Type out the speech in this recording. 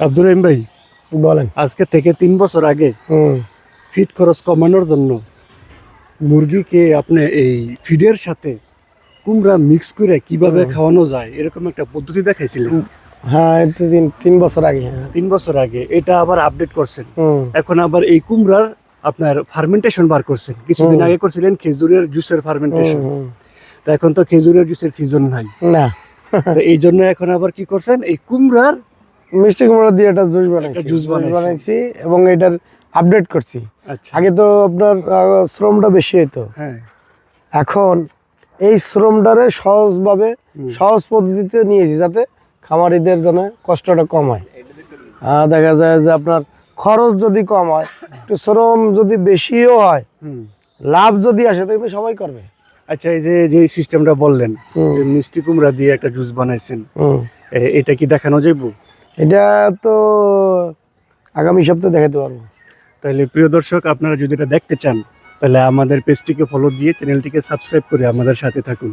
আব্দুর রহিম ভাই বলেন। আজকে থেকে তিন বছর আগে ফিড খরচ কমানোর জন্য মুরগিকে আপনি এই ফিডের সাথে কুমড়া মিক্স করে কীভাবে খাওয়ানো যায় এরকম একটা পদ্ধতি দেখাইছিলেন। হ্যাঁ তিন তিন বছর আগে হ্যাঁ। তিন বছর আগে এটা আবার আপডেট করছেন। এখন আবার এই কুমড়ার আপনার ফার্মেন্টেশন বার করছেন। কিছুদিন আগে করছিলেন খেজুরের জুসের ফার্মেন্টেশন। তো এখন তো খেজুরের জুসের সিজন নাই। না। তো এই জন্য এখন আবার কি করছেন এই কুমড়ার মিষ্টি কুমড়া দিয়ে একটা জুস বানাইছি। জুস। বানাইছি। এবং এটার আপডেট করছি। আচ্ছা। আগে তো আপনার শ্রমটা বেশি হতো হ্যাঁ। এখন এই শ্রমটারে সহজভাবে। সহজ পদ্ধতিতে নিয়েছি যাতে খামারিদের জন্য কষ্টটা কম হয়। দেখা যায় যে আপনার খরচ যদি কম হয় একটু শ্রম যদি বেশিও হয় লাভ যদি আসে কিন্তু সবাই করবে। আচ্ছা এই যে যে সিস্টেমটা বললেন মিষ্টি কুমড়া দিয়ে একটা জুস বানাইছেন এটা কি দেখানো যাইবো? এটা তো আগামী সপ্তাহে দেখাতে পারব। তাহলে প্রিয় দর্শক, আপনারা যদি এটা দেখতে চান, তাহলে আমাদের পেজটিকে ফলো দিয়ে চ্যানেলটিকে সাবস্ক্রাইব করে আমাদের সাথে থাকুন।